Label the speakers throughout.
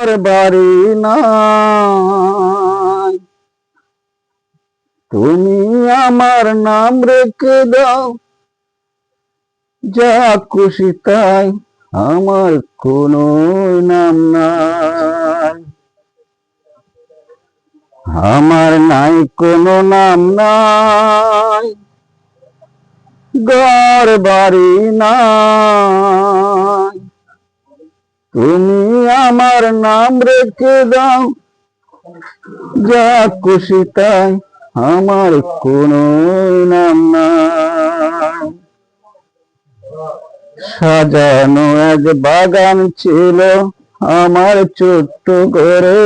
Speaker 1: আর বাড়ি নাই। তুমি আমার নাম রেখে দাও, যা খুশি তাই আমার কোনো নাম নাই। আমার নাই কোনো নাম নাই। ঘর বাড়ি নাই। তুমি আমার নাম রেখে দাও। যা খুশি তাই আমার কোনো নাম নাই। সাজানো এক বাগান ছিল আমার ছোট্ট ঘরে।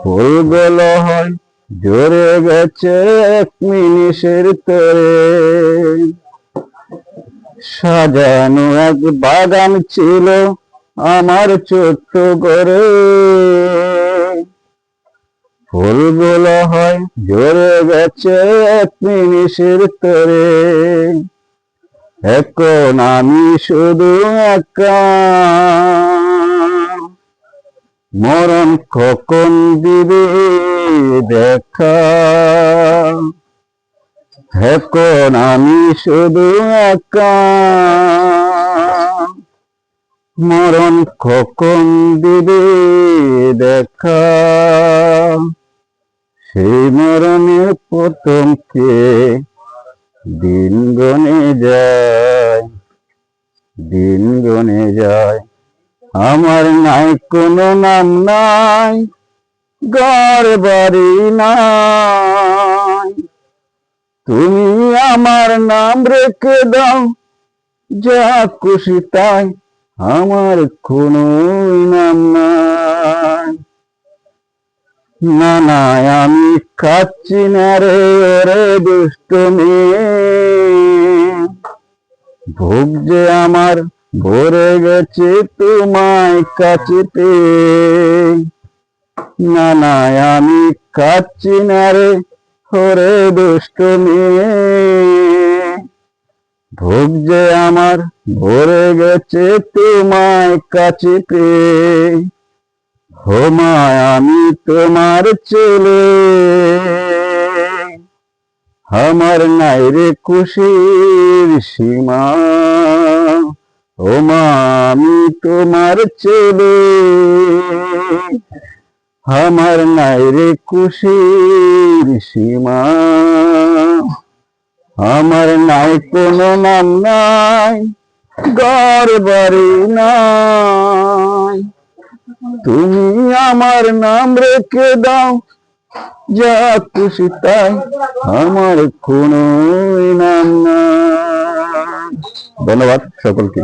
Speaker 1: ফুলগুলো হয় জোরে গেছে এক মিনিষের তরে। সাজানো এক বাগান ছিল আমার ছোট্ট ঘরে। ফুলগুলো হয় জোরে গেছে এক মিনিষের তরে। এখন আমি শুধু একা। মরণ কখন দিবে দেখা? এখন আমি শুধু একা? মরণ কখন দিবে দেখা? সেই মরণের প্রথম কে দিন গনে যায়? দিন গনে যায়। আমার নাই, কোনো নাম নাই, ঘর বাড়ি নাই। তুমি আমার নাম রেখে দাও। যা খুশি তাই আমার কোনো নাম না না আমি খাচ্ছি না রে, ওরে দুষ্ট ভোগ যে আমার ভরে গেছে তোমায় কাছেতে। না না আমি খাচ্ছি না রে ওরে দুষ্ট মেয়ে ভোগ যে আমার ভরে গেছে তোমায় কাছে পেয়ে হো মা আমি তোমার ছেলে। আমার নাই রে খুশির সীমা। ও মা, আমি তোমার ছেলে। আমার নাই রে খুশির সীমা। আমার নাই কোনো নাম নাই ঘর নাই। তুমি আমার নাম রেখে দাও, যা খুশি তাই আমার কোনো নাম নাই। ধন্যবাদ সকলকে।